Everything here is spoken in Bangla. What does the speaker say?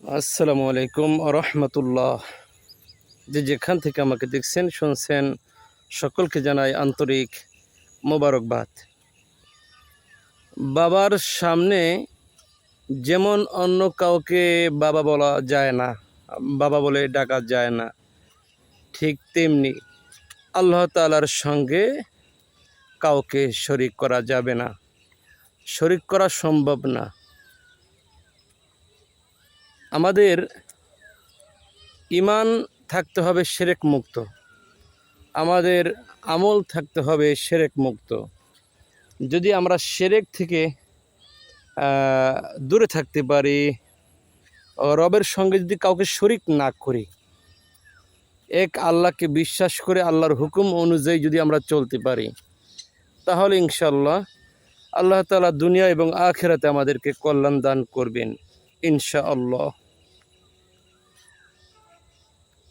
আসসালামু আলাইকুম রহমতুল্লাহ যে যেখান থেকে আমাকে দেখছেন, শুনছেন, সকলকে জানাই আন্তরিক মোবারকবাদ। বাবার সামনে যেমন অন্য কাউকে বাবা বলা যায় না, বাবা বলে ডাকা যায় না, ঠিক তেমনি আল্লাহ তালার সঙ্গে কাউকে শরিক করা যাবে না, শরিক করা সম্ভব না। আমাদের ইমান থাকতে হবে সেরেক মুক্ত আমাদের আমল থাকতে হবে সেরেক মুক্ত যদি আমরা সেরেক থেকে দূরে থাকতে পারি, রবের সঙ্গে যদি কাউকে শরিক না করি, এক আল্লাহকে বিশ্বাস করে আল্লাহর হুকুম অনুযায়ী যদি আমরা চলতে পারি, তাহলে ইনশাল্লাহ আল্লাহ তালা দুনিয়া এবং আখেরাতে আমাদেরকে কল্যাণ দান করবেন। ইনশাআল্লাহ।